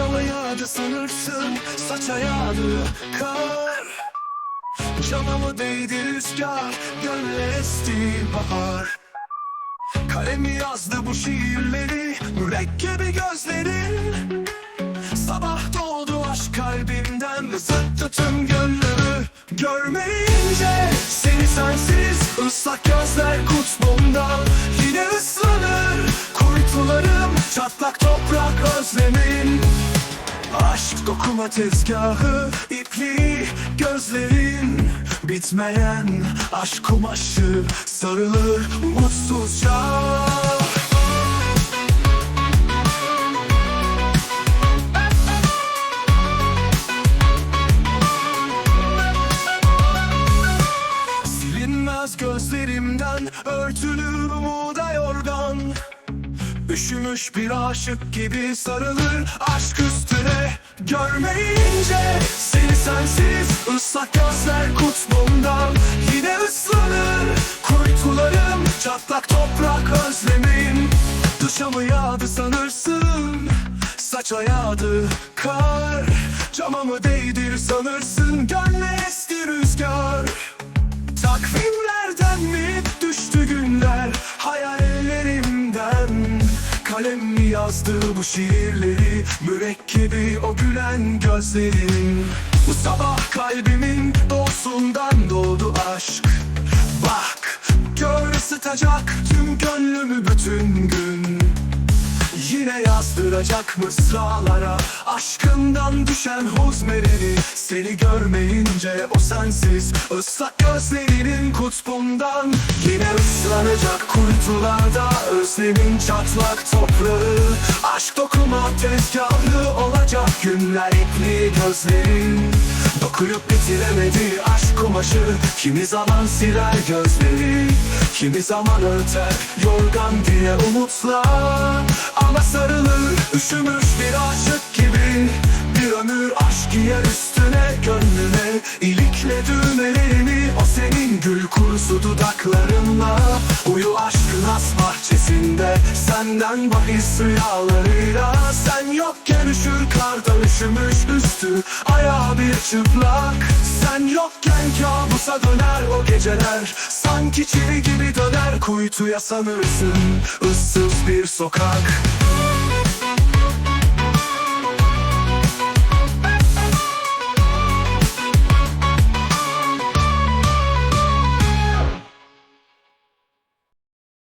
Dışarı yağdı sanırsın Saça yağdı kar. Canımı değdi rüzgar Gönle esti bahar. Kalemi yazdı bu şiirleri Mürekkebi gözlerin Sabah doğdu aşk kalbimden Zıttı tüm gönlümü. Görmeyince seni sensiz ıslak gözler Çatlak toprak özlemin. Aşk dokuma tezgahı ipliği gözlerin. Bitmeyen aşk kumaşı sarılır mutsuzca. Silinmez gözlerimden yorgan Üşümüş bir aşık gibi sarılır aşk üstüne. Görmeyince seni sensiz ıslak gözler kutbumdan Yine ıslanır. Kuytularım çatlak toprak özlemin. Dışa mı yağdı sanırsın? Saça yağdı kar. Cama mı değdir sanırsın? Gönle esti rüzgar. Takvimlerden mi yazdı bu şiirleri. Mürekkebi o gülen gözlerin. Bu sabah kalbimin doğusundan doğdu aşk. Bak gör ısıtacak tüm gönlümü bütün gün. Yine yazdıracak mısralara Aşkından düşen huzmeleri Seni görmeyince o sensiz. Islak gözlerinin kutbundan Yine ıslanacak kuytularda Özlemin çatlak toprağı. Aşk dokuma tezgahı olacak günler ipli gözlerin. Dokuyup bitiremedi aşk kumaşı Kimi zaman siler gözleri Kimi zaman örter yorgan diye umutlar. Ama sarılır üşümüş bir aşık gibi Bir ömür aşk giyer üstüne senin gül kurusu dudaklarınla Uyu aşkın as bahçesinde. Senden bahis rüyalarıyla Sen yokken üşür kardan üşümüş üstü Ayağı bir çıplak. Sen yokken kabusa döner o geceler Sanki çivi gibi döner. Kuytuya sanırsın Issız bir sokak